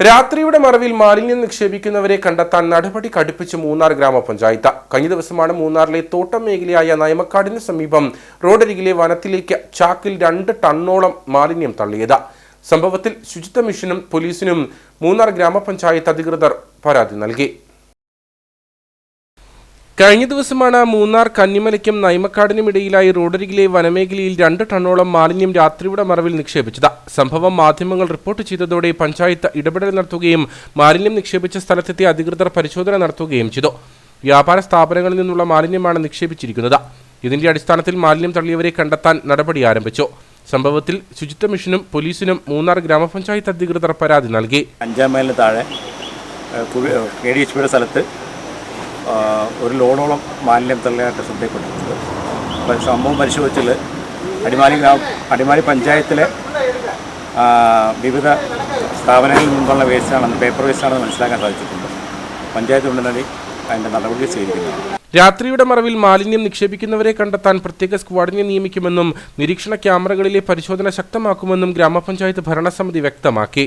രാത്രിയുടെ മറവിൽ മാലിന്യം നിക്ഷേപിക്കുന്നവരെ കണ്ടെത്താൻ നടപടി കടുപ്പിച്ച് മൂന്നാർ ഗ്രാമപഞ്ചായത്ത്. കഴിഞ്ഞ ദിവസമാണ് മൂന്നാറിലെ തോട്ടം മേഖലയായ നയമക്കാടിന് സമീപം റോഡരികിലെ വനത്തിലേക്ക് ചാക്കിൽ രണ്ട് ടണ്ണോളം മാലിന്യം തള്ളിയത്. സംഭവത്തിൽ ശുചിത്വ മിഷനും പോലീസിനും മൂന്നാർ ഗ്രാമപഞ്ചായത്ത് അധികൃതർ പരാതി നൽകി. കഴിഞ്ഞ ദിവസമാണ് മൂന്നാർ കന്നിമലയ്ക്കും നൈമക്കാടിനും ഇടയിലായി റോഡരികിലെ വനമേഖലയിൽ രണ്ട് ടണ്ണോളം മാലിന്യം രാത്രിയുടെ മറവിൽ നിക്ഷേപിച്ചത്. സംഭവം മാധ്യമങ്ങൾ റിപ്പോർട്ട് ചെയ്തതോടെ പഞ്ചായത്ത് ഇടപെടൽ നടത്തുകയും മാലിന്യം നിക്ഷേപിച്ച സ്ഥലത്തെത്തി അധികൃതർ പരിശോധന നടത്തുകയും ചെയ്തു. വ്യാപാര സ്ഥാപനങ്ങളിൽ നിന്നുള്ള മാലിന്യമാണ് നിക്ഷേപിച്ചിരിക്കുന്നത്. ഇതിന്റെ അടിസ്ഥാനത്തിൽ മാലിന്യം തള്ളിയവരെ കണ്ടെത്താൻ നടപടി ആരംഭിച്ചു. സംഭവത്തിൽ ശുചിത്വ മിഷനും പോലീസിനും മൂന്നാർ ഗ്രാമപഞ്ചായത്ത് അധികൃതർ പരാതി നൽകി. അഞ്ചാം മൈലിന് താഴെ സ്ഥലത്ത് ഒരു ലോണോളം മാലിന്യം തള്ളിയായിട്ട് ശ്രദ്ധയിൽപ്പെട്ടിട്ടുണ്ട്. അപ്പോൾ സംഭവം പരിശോധിച്ചാൽ അടിമാലി ഗ്രാമ അടിമാലി പഞ്ചായത്തിലെ വിവിധ സ്ഥാപനങ്ങളിൽ നിന്നുള്ള വേസ്റ്റാണെന്ന് പേപ്പർ വേസ്റ്റാണെന്ന് മനസ്സിലാക്കാൻ സാധിച്ചിട്ടുണ്ട്. പഞ്ചായത്ത് ഉടനടി അതിന്റെ നടപടി സ്വീകരിക്കുന്നത് രാത്രിയുടെ മറവിൽ മാലിന്യം നിക്ഷേപിക്കുന്നവരെ കണ്ടെത്താൻ പ്രത്യേക സ്ക്വാഡിനെ നിയമിക്കുമെന്നും നിരീക്ഷണ ക്യാമറകളിലെ പരിശോധന ശക്തമാക്കുമെന്നും ഗ്രാമപഞ്ചായത്ത് ഭരണസമിതി വ്യക്തമാക്കി.